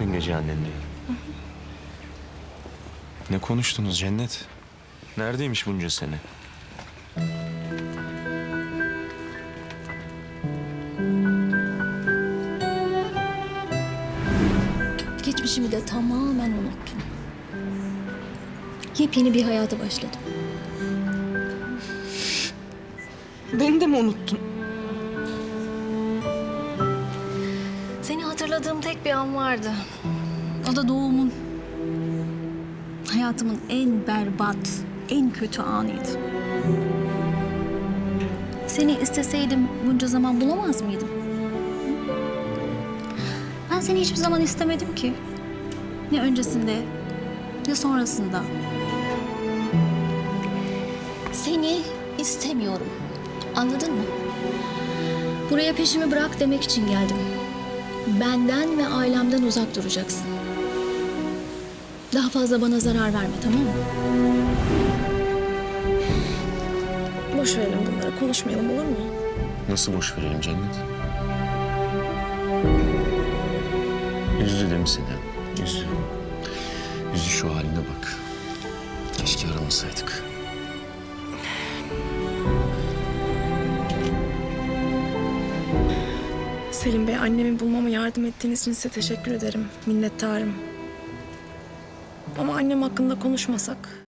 dün gece annenle. Ne konuştunuz Cennet? Neredeymiş bunca sene? Geçmişimi de tamamen unuttum. Yepyeni bir hayata başladım. Beni de mi unuttun? Hatırladığım tek bir an vardı. O da doğumun. Hayatımın en berbat, en kötü anıydı. Seni isteseydim bunca zaman bulamaz mıydım? Ben seni hiçbir zaman istemedim ki. Ne öncesinde, ne sonrasında. Seni istemiyorum. Anladın mı? Buraya peşimi bırak demek için geldim. Benden ve ailemden uzak duracaksın. Daha fazla bana zarar verme tamam mı? Boş verelim bunları. Konuşmayalım olur mu? Nasıl boş verelim Cennet? Üzdü değil mi seni? Üzdü. Üzdü şu haline bak. Keşke aramasaydık. Selim Bey annemi bulmama yardım ettiğiniz için size teşekkür ederim. Minnettarım. Ama annem hakkında konuşmasak.